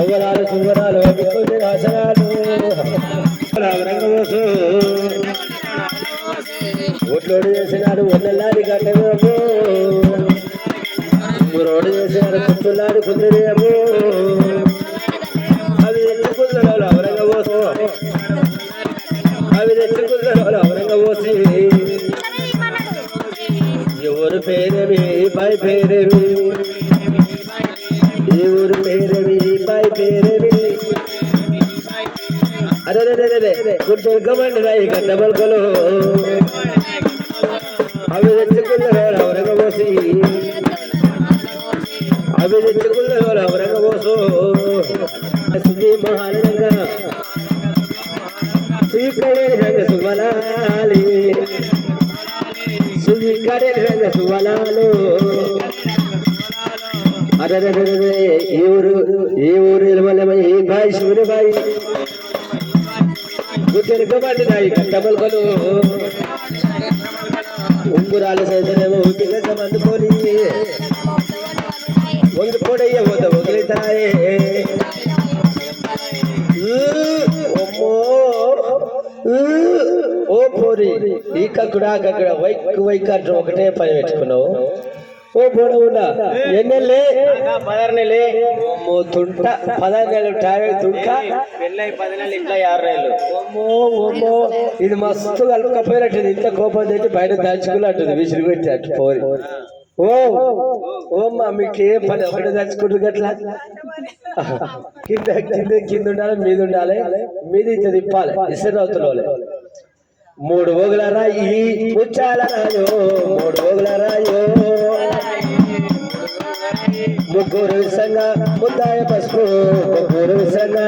అవ్వరాలు సువ్వరాలు విక్కుని రాసరాలు రంగవోసు. ఒట్లోడు చేసినాడు వన్నెల్లాడి గట్టమేమో రోడ్డు చేసినాడు కుట్టులాడి కుదిరేమో అవి తెచ్చి తెచ్చుకున్నాడు అవరంగవోసు అవి తెచ్చి తెచ్చుకున్నాడు అవరంగవోసి ఊరు పేరవి పై పేరవి? ఈ ఊరు పేరవి పై పేరవి? అరే రే రే రే గుర్తుకమండి రాయి గడ్డ బల్కలు అవి తెచ్చుకున్నారు అవరంగబోసి అవి తెచ్చుకున్నారు అవరంగబోసు సుఖీ మహానంగా శ్రీకడే సుమలాలి శ్రీకడే రంగ సుమలాలు అరే రే రే రే ఈ ఊరు ఈ ఊరు ఇలమల్లెమ్మ ఈ బాయి శివుని బాయి గుర్తునకమండి రాయి గడ్డ బల్కలు ఉంగురాలు సైతనేమో ఉద్యోగం అందుకొని ಒಂದು ಕೋಡಯ್ಯ ಹೋದ ಹೋಗಲಿದ್ದಾರೆ ఓ పోరి ఈ కక్కుడు ఆ కక్కుడు వైక్ వైక్ అంటారు. ఒకటే పని పెట్టుకున్నావు. ఓ పోడ ఉండా ఎన్నెళ్ళే పదహారు నెలలే ఓ తుంట పదహారు నెలలు టాయ్ తుంట పెళ్ళై పది నెలలు ఇంకా ఆరు నెలలు ఓమ్మో ఓమ్మో. ఇది మస్తు కలుపుకపోయినట్టు ఇంత కోపం తెచ్చి బయట దాచుకున్నట్టుంది. విసిరి పెట్టి అట్టు పోరి ఓ ఓమ్మా మీకు ఏ పని ఒకటే దాచుకుంటుంది అట్లా కింద కింద కింద ఉండాలి మీద ఉండాలి మీద ఇట్లా తిప్పాలి ఇసరవుతులో మూడు ఓగుల రాయి ముచ్చాల రాయో మూడు ఓగుల రాయో. ముగ్గురు విసంగా ముద్దాయ పసుపు ముగ్గురు విసంగా.